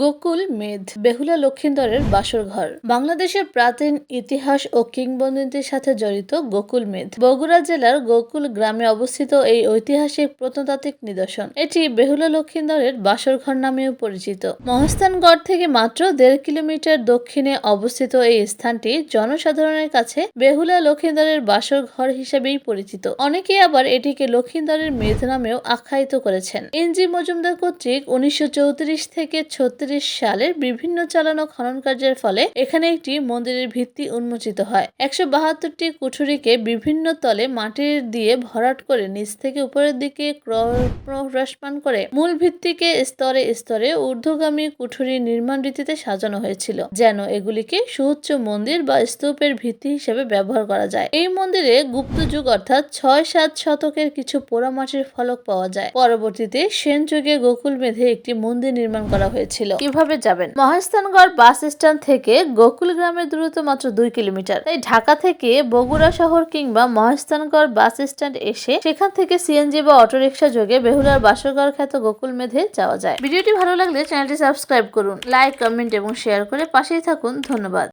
গোকুল মেধ বেহুলা লক্ষিন্দরের বাসর ঘর বাংলাদেশের প্রাচীন ইতিহাস ও কিংবদন্তির সাথে জড়িত গোকুল মেধ বগুড়া জেলার গোকুল গ্রামে অবস্থিত এই ঐতিহাসিক প্রত্নতাত্ত্বিক নিদর্শন। এটি বেহুলা লক্ষিন্দরের বাসর ঘর নামেও পরিচিত। মহস্থানগড় থেকে মাত্র দেড় কিলোমিটার দক্ষিণে অবস্থিত এই স্থানটি জনসাধারণের কাছে বেহুলা লক্ষিন্দরের বাসর ঘর হিসেবেই পরিচিত। অনেকেই আবার এটিকে লক্ষিন্দরের মেধ নামেও আখ্যায়িত করেছেন। এনজি মজুমদার কর্তৃক উনিশশো চৌত্রিশ থেকে ছত্রিশ সালের বিভিন্ন চালানো খনন কার্যের ফলে এখানে একটি মন্দিরের ভিত্তি উন্মোচিত হয়। একশো বাহাত্তরটি কুঠুরিকে বিভিন্ন তলে মাটির দিয়ে ভরাট করে নিচ থেকে উপরের দিকে ক্র- করে। মূল ভিত্তিকে স্তরে স্তরে ঊর্ধ্বগামী কুঠুরি নির্মাণ রীতিতে সাজানো হয়েছিল, যেন এগুলিকে সুউচ্চ মন্দির বা স্তূপের ভিত্তি হিসেবে ব্যবহার করা যায়। এই মন্দিরে গুপ্ত যুগ অর্থাৎ ছয় সাত শতকের কিছু পোড়ামাটির ফলক পাওয়া যায়। পরবর্তীতে সেন যুগে গোকুল মেধে একটি মন্দির নির্মাণ করা হয়েছিল। কীভাবে যাবেন? মহাস্থানগড় বাস স্ট্যান্ড থেকে গোকুল গ্রামের দূরত্ব মাত্র দুই কিলোমিটার। তাই ঢাকা থেকে বগুড়া শহর কিংবা মহাস্থানগড় বাস স্ট্যান্ড এসে সেখান থেকে সিএনজি বা অটোরিকশা যোগে বেহুলার বাসরগড় খ্যাত গোকুল মেধে যাওয়া যায়। ভিডিওটি ভালো লাগলে চ্যানেলটি সাবস্ক্রাইব করুন, লাইক, কমেন্ট এবং শেয়ার করে পাশেই থাকুন। ধন্যবাদ।